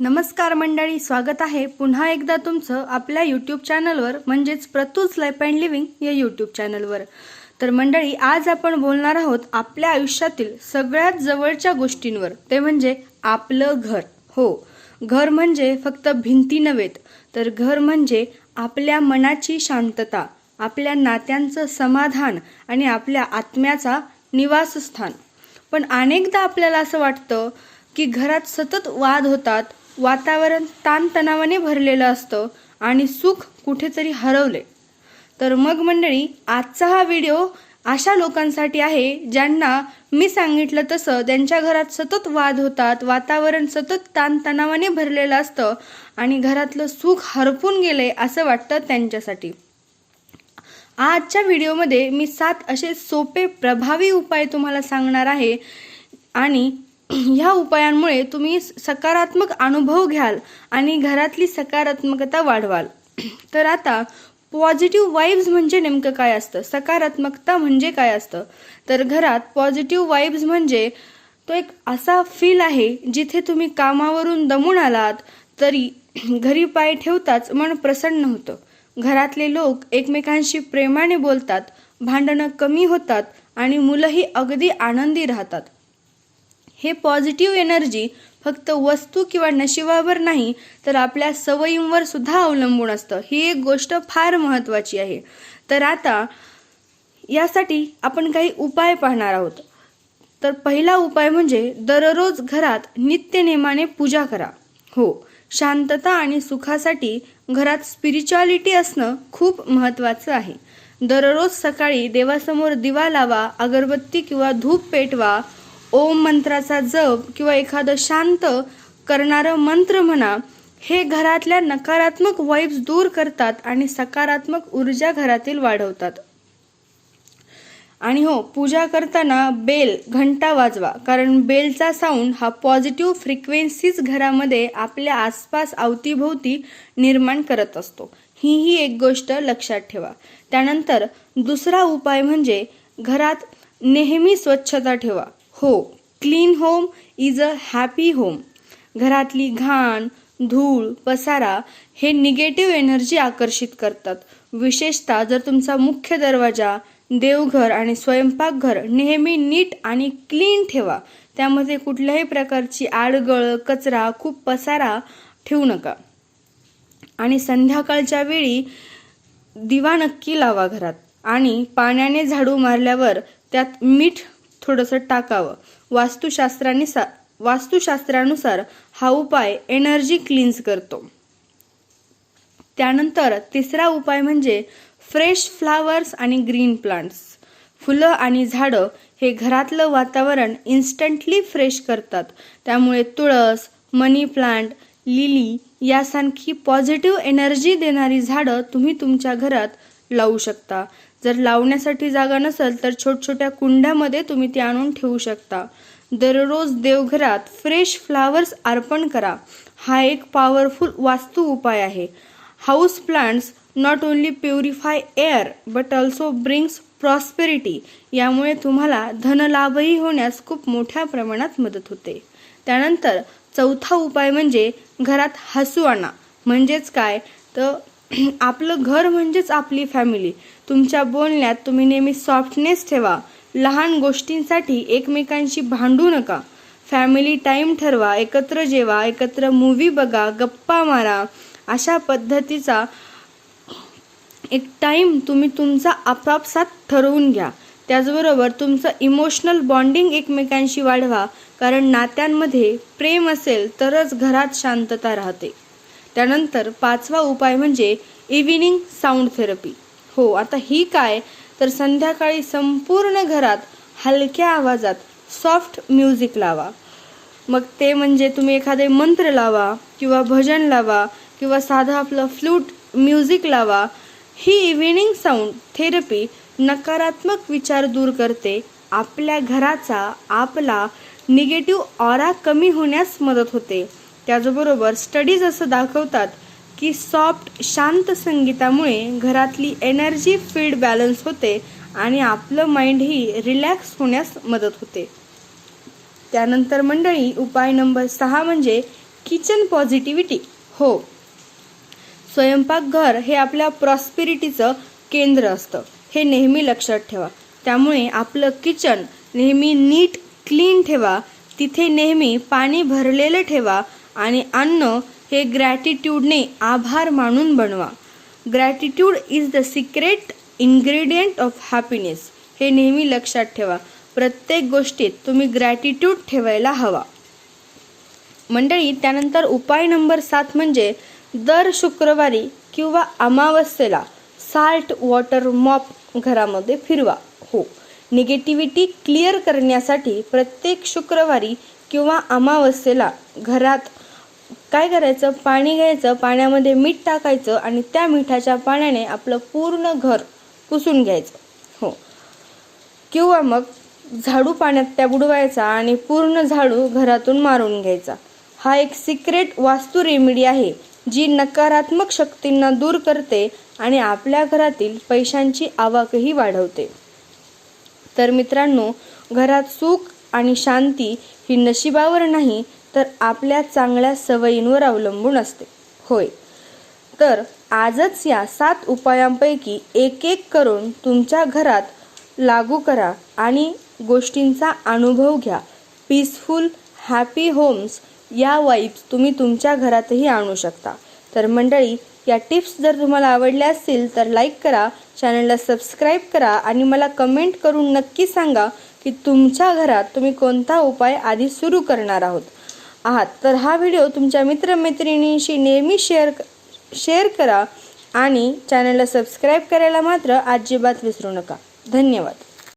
नमस्कार मंडळी स्वागत आहे पुन्हा एकदा तुमचं आपल्या यूट्यूब चॅनलवर म्हणजेच प्रतूज लाईफ अँड लिव्हिंग या यूट्यूब चॅनलवर तर मंडळी आज आपण बोलणार आहोत आपल्या आयुष्यातील सगळ्यात जवळच्या गोष्टींवर. ते म्हणजे आपलं घर. हो घर म्हणजे फक्त भिंती नव्हेत तर घर म्हणजे आपल्या मनाची शांतता आपल्या नात्यांचं समाधान आणि आपल्या आत्म्याचा निवासस्थान. पण अनेकदा आपल्याला असं वाटतं की घरात सतत वाद होतात वातावरण ताणतणावाने भरलेलं असतं आणि सुख कुठेतरी हरवले. तर मग मंडळी आजचा हा व्हिडिओ अशा लोकांसाठी आहे ज्यांना मी सांगितलं तसं त्यांच्या घरात सतत वाद होतात वातावरण सतत ताणतणावाने भरलेलं असतं आणि घरातलं सुख हरपून गेले असं वाटतं त्यांच्यासाठी. आजच्या व्हिडिओमध्ये मी सात असे सोपे प्रभावी उपाय तुम्हाला सांगणार आहे आणि ह्या उपायांमुळे तुम्ही सकारात्मक अनुभव घ्याल आणि घरातली सकारात्मकता वाढवाल. तर आता पॉझिटिव्ह वाईब्स म्हणजे नेमकं काय असतं? सकारात्मकता म्हणजे काय असतं? तर घरात पॉझिटिव्ह वाईब्स म्हणजे तो एक असा फील आहे जिथे तुम्ही कामावरून दमून आलात तरी घरी पाय ठेवताच मन प्रसन्न होतं. घरातले लोक एकमेकांशी प्रेमाने बोलतात भांडणं कमी होतात आणि मुलंही अगदी आनंदी राहतात. हे पॉझिटिव्ह एनर्जी फक्त वस्तू किंवा नशिबावर नाही तर आपल्या सवयींवर सुद्धा अवलंबून असतं. ही एक गोष्ट फार महत्त्वाची आहे. तर आता यासाठी आपण काही उपाय पाहणार आहोत. तर पहिला उपाय म्हणजे दररोज घरात नित्यनेमाने पूजा करा. हो शांतता आणि सुखासाठी घरात स्पिरिच्युअलिटी असणं खूप महत्त्वाचं आहे. दररोज सकाळी देवासमोर दिवा लावा अगरबत्ती किंवा धूप पेटवा ओम मंत्राचा जप किंवा एखादं शांत करणारं मंत्र म्हणा हे घरातल्या नकारात्मक वाईब्स दूर करतात आणि सकारात्मक ऊर्जा घरातील वाढवतात. आणि हो पूजा करताना बेल घंटा वाजवा. कारण बेलचा साऊंड हा पॉझिटिव्ह फ्रिक्वेन्सीज घरामध्ये आपल्या आसपास अवतीभोवती निर्माण करत असतो. ही ही एक गोष्ट लक्षात ठेवा. त्यानंतर दुसरा उपाय म्हणजे घरात नेहमी स्वच्छता ठेवा. हो clean home is a happy home घरातली घाण धूळ पसारा हे निगेटिव्ह एनर्जी आकर्षित करतात. विशेषतः जर तुमचा मुख्य दरवाजा देवघर आणि स्वयंपाकघर नेहमी नीट आणि क्लीन ठेवा त्यामध्ये कुठल्याही प्रकारची आडगळ कचरा खूप पसारा ठेवू नका. आणि संध्याकाळच्या वेळी दिवा नक्की लावा घरात आणि पाण्याने झाडू मारल्यावर त्यात मीठ थोडंसं टाकावं. वास्तुशास्त्राने सा वास्तुशास्त्रानुसार हा उपाय एनर्जी क्लीन्स करतो. त्यानंतर तिसरा उपाय म्हणजे फ्रेश फ्लावर्स आणि ग्रीन प्लांट्स फुलं आणि झाडं हे घरातलं वातावरण इन्स्टंटली फ्रेश करतात. त्यामुळे तुळस मनी प्लांट लिली यासारखी पॉझिटिव्ह एनर्जी देणारी झाडं तुम्ही तुमच्या घरात लावू शकता. जर लावण्यासाठी जागा नसेल तर छोट छोट्या कुंड्यामध्ये तुम्ही ती आणून ठेवू शकता. दररोज देवघरात फ्रेश फ्लावर्स अर्पण करा. हा एक पॉवरफुल वास्तू उपाय आहे. House plants not only purify air but also brings prosperity यामुळे तुम्हाला धनलाभही होण्यास खूप मोठ्या प्रमाणात मदत होते. त्यानंतर चौथा उपाय म्हणजे घरात हसू आणा. म्हणजेच काय? तर आपलं घर म्हणजेच आपली फॅमिली तुमच्या बोलण्यात तुम्ही नेहमी सॉफ्टनेस ठेवा. लहान गोष्टींसाठी एकमेकांशी भांडू नका. फॅमिली टाईम ठरवा एकत्र जेवा एकत्र मूवी बघा गप्पा मारा. अशा पद्धतीचा एक टाईम तुम्ही तुमचा आपापसात ठरवून घ्या. त्याचबरोबर तुमचं इमोशनल बॉन्डिंग एकमेकांशी वाढवा. कारण नात्यांमध्ये प्रेम असेल तरच घरात शांतता राहते. त्यानंतर पाचवा उपाय म्हणजे इव्हिनिंग साऊंड थेरपी हो आता ही काय? तर संध्याकाळी संपूर्ण घरात हलक्या आवाजात सॉफ्ट म्युझिक लावा. मग ते म्हणजे तुम्ही एखादे मंत्र लावा किंवा भजन लावा किंवा साधं आपलं फ्लूट म्युझिक लावा. ही इव्हिनिंग साऊंड थेरपी नकारात्मक विचार दूर करते आपल्या घराचा आपला निगेटिव्ह ऑरा कमी होण्यास मदत होते. त्याचबरोबर स्टडीज असं दाखवतात की सॉफ्ट शांत संगीतामुळे घरातली एनर्जी फील्ड बॅलन्स होते आणि आपलं माइंडही रिलॅक्स होण्यास मदत होते. त्यानंतर मंडळी उपाय नंबर सहा म्हणजे किचन पॉझिटिव्हिटी हो. स्वयंपाकघर हे आपल्या प्रॉस्पिरिटीचं केंद्र असतं. हे नेहमी लक्षात ठेवा. त्यामुळे आपलं किचन नेहमी नीट क्लीन ठेवा. तिथे नेहमी पाणी भरलेलं ठेवा. आणि अन्न हे ग्रॅटिट्यूडने आभार मानून बनवा. Gratitude is the secret ingredient of happiness हे नेहमी लक्षात ठेवा. प्रत्येक गोष्टीत तुम्ही ग्रॅटिट्यूड ठेवायला हवा. मंडळी त्यानंतर उपाय नंबर सात म्हणजे दर शुक्रवारी किंवा अमावस्येला साल्ट वॉटर मॉप घरामध्ये फिरवा. हो. निगेटिव्हिटी क्लिअर करण्यासाठी प्रत्येक शुक्रवारी किंवा अमावस्येला घरात काय करायचं? पाणी घ्यायचं पाण्यामध्ये मीठ टाकायचं आणि त्या मिठाच्या पाण्याने आपलं पूर्ण घर पुसून घ्यायचं. हो. किंवा मग झाडू पाण्यात त्या बुडवायचा आणि पूर्ण झाडू घरातून मारून घ्यायचा. हा एक सिक्रेट वास्तू रेमिडी आहे जी नकारात्मक शक्तींना दूर करते आणि आपल्या घरातील पैशांची आवाकही वाढवते. तर मित्रांनो घरात सुख आणि शांती ही नशिबावर नाही तर आपल्या चांगल्या सवयींवर अवलंबून असते. होय. तर आजच या सात उपायांपैकी एक एक करून तुमच्या घरात लागू करा आणि गोष्टींचा अनुभव घ्या. पीसफुल हॅपी होम्स या वाईब्स तुम्ही तुमच्या घरातही आणू शकता. तर मंडळी या टिप्स जर तुम्हाला आवडल्या असतील तर लाईक करा चॅनलला सबस्क्राईब करा आणि मला कमेंट करून नक्की सांगा की तुमच्या घरात तुम्ही कोणता उपाय आधी सुरू करणार आहोत. आहात. तर हा व्हिडिओ तुमच्या मित्रमैत्रिणींशी नेहमी शेअर शेअर करा आणि चॅनलला सबस्क्राईब करायला मात्र अजिबात विसरू नका. धन्यवाद.